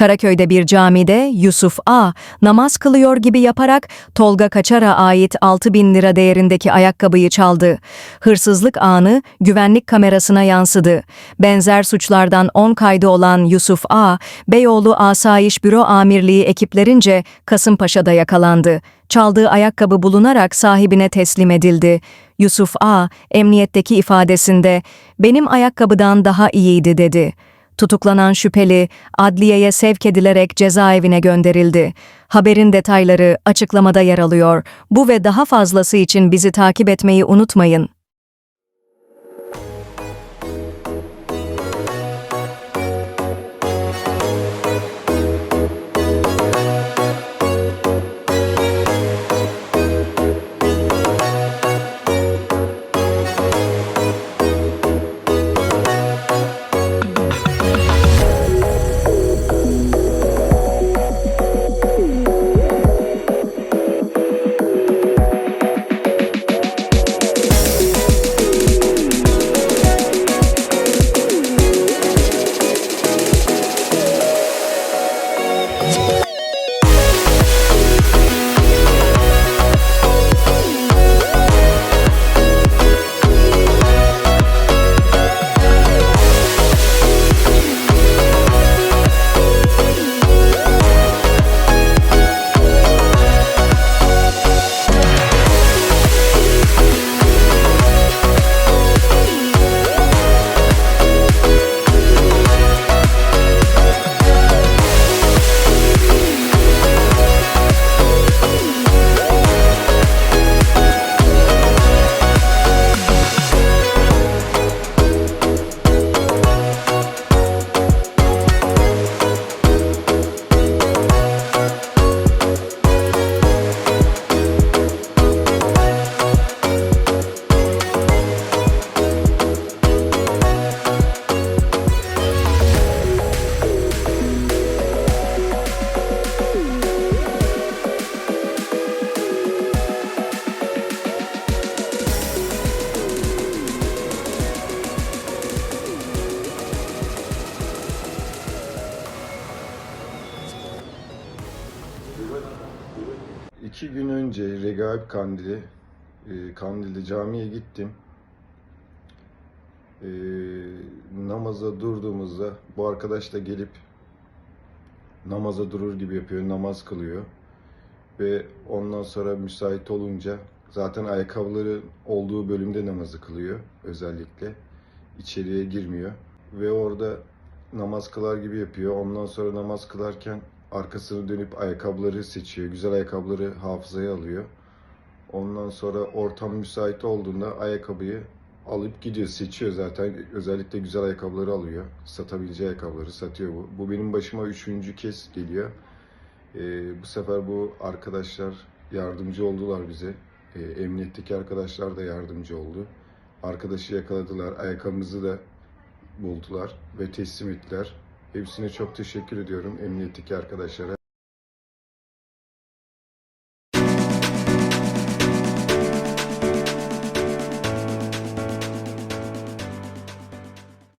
Karaköy'de bir camide Yusuf A. namaz kılıyor gibi yaparak Tolga Kaçar'a ait 6 bin lira değerindeki ayakkabıyı çaldı. Hırsızlık anı güvenlik kamerasına yansıdı. Benzer suçlardan 10 kaydı olan Yusuf A. Beyoğlu Asayiş Büro Amirliği ekiplerince Kasımpaşa'da yakalandı. Çaldığı ayakkabı bulunarak sahibine teslim edildi. Yusuf A. emniyetteki ifadesinde benim ayakkabıdan daha iyiydi dedi. Tutuklanan şüpheli adliyeye sevk edilerek cezaevine gönderildi. Haberin detayları açıklamada yer alıyor. Bu ve daha fazlası için bizi takip etmeyi unutmayın. İki gün önce Regaib Kandili, e, camiye gittim. E, namaza durduğumuzda bu arkadaş da gelip namaza durur gibi yapıyor, namaz kılıyor. Ve ondan sonra müsait olunca zaten ayakkabıları olduğu bölümde namazı kılıyor özellikle. İçeriye girmiyor. Ve orada namaz kılar gibi yapıyor. Ondan sonra namaz kılarken arkasını dönüp ayakkabıları seçiyor. Güzel ayakkabıları hafızaya alıyor. Ondan sonra ortam müsait olduğunda ayakkabıyı alıp gidiyor. Seçiyor zaten. Özellikle güzel ayakkabıları alıyor. Satabileceği ayakkabıları satıyor bu. Bu benim başıma üçüncü kez geliyor. Ee, bu sefer bu arkadaşlar yardımcı oldular bize. Ee, emniyetteki arkadaşlar da yardımcı oldu. Arkadaşı yakaladılar. Ayakkabımızı da buldular ve teslim ettiler. Hepsine çok teşekkür ediyorum emniyetteki arkadaşlara.